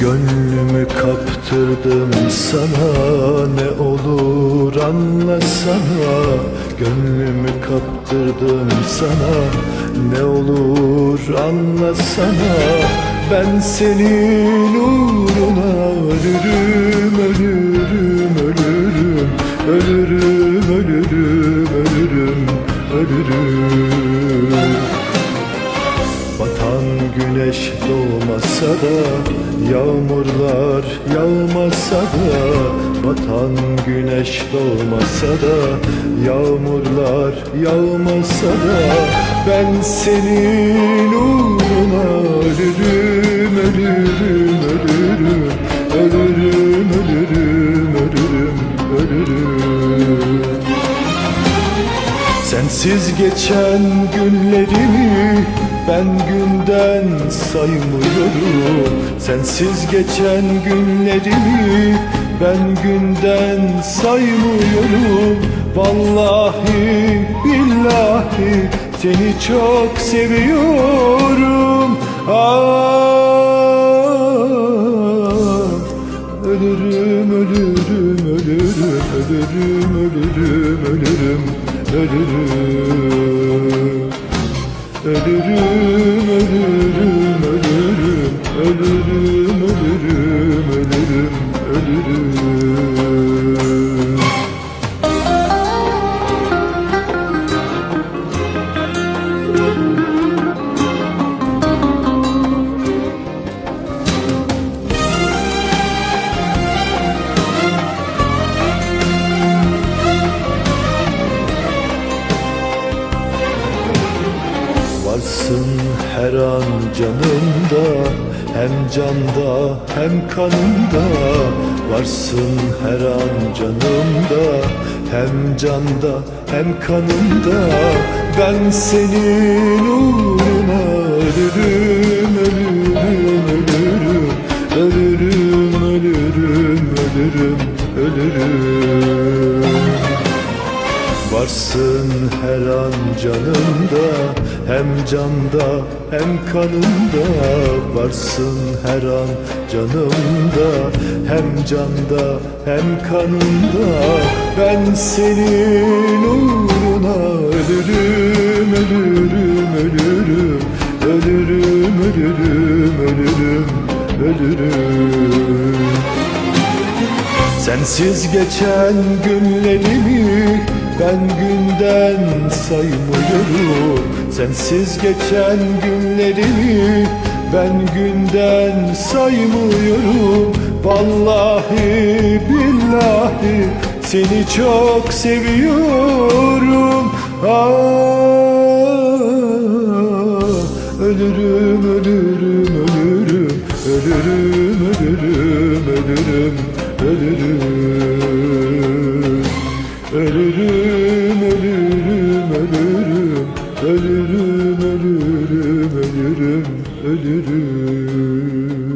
Gönlümü kaptırdım sana ne olur anlasana. Gönlümü kaptırdım sana ne olur anlasana. Ben senin uğruna ölürüm ölürüm ölürüm. Ölürüm ölürüm ölürüm ölürüm. Batan güneş doğmasa da Yağmurlar yağmasa da Batan güneş doğmasa da Yağmurlar yağmasa da Ben senin uğruna ölürüm ölürüm Ölürüm ölürüm Sensiz geçen günlerimi ben günden saymıyorum. Sensiz geçen günlerimi ben günden saymıyorum. Vallahi billahi seni çok seviyorum. Ah, Ölürüm ölürüm ölürüm ölürüm ölürüm ölürüm ölürüm Varsın her an canımda Hem canda hem kanımda Varsın her an canımda Hem canda hem kanımda Ben senin uğruna ölürüm ölürüm ölürüm. Ölürüm ölürüm ölürüm ölürüm Varsın her an canımda Hem canda hem kanımda. Varsın her an canımda Hem canda hem kanımda. Ben senin uğruna ölürüm ölürüm ölürüm. Ölürüm ölürüm ölürüm ölürüm. Sensiz geçen günlerimi ben günden saymıyorum Sensiz geçen günlerimi Ben günden saymıyorum. Vallahi billahi Seni çok seviyorum. Ah, Ölürüm ölürüm ölürüm Ölürüm ölürüm ölürüm ölürüm ölürüm. ölürüm.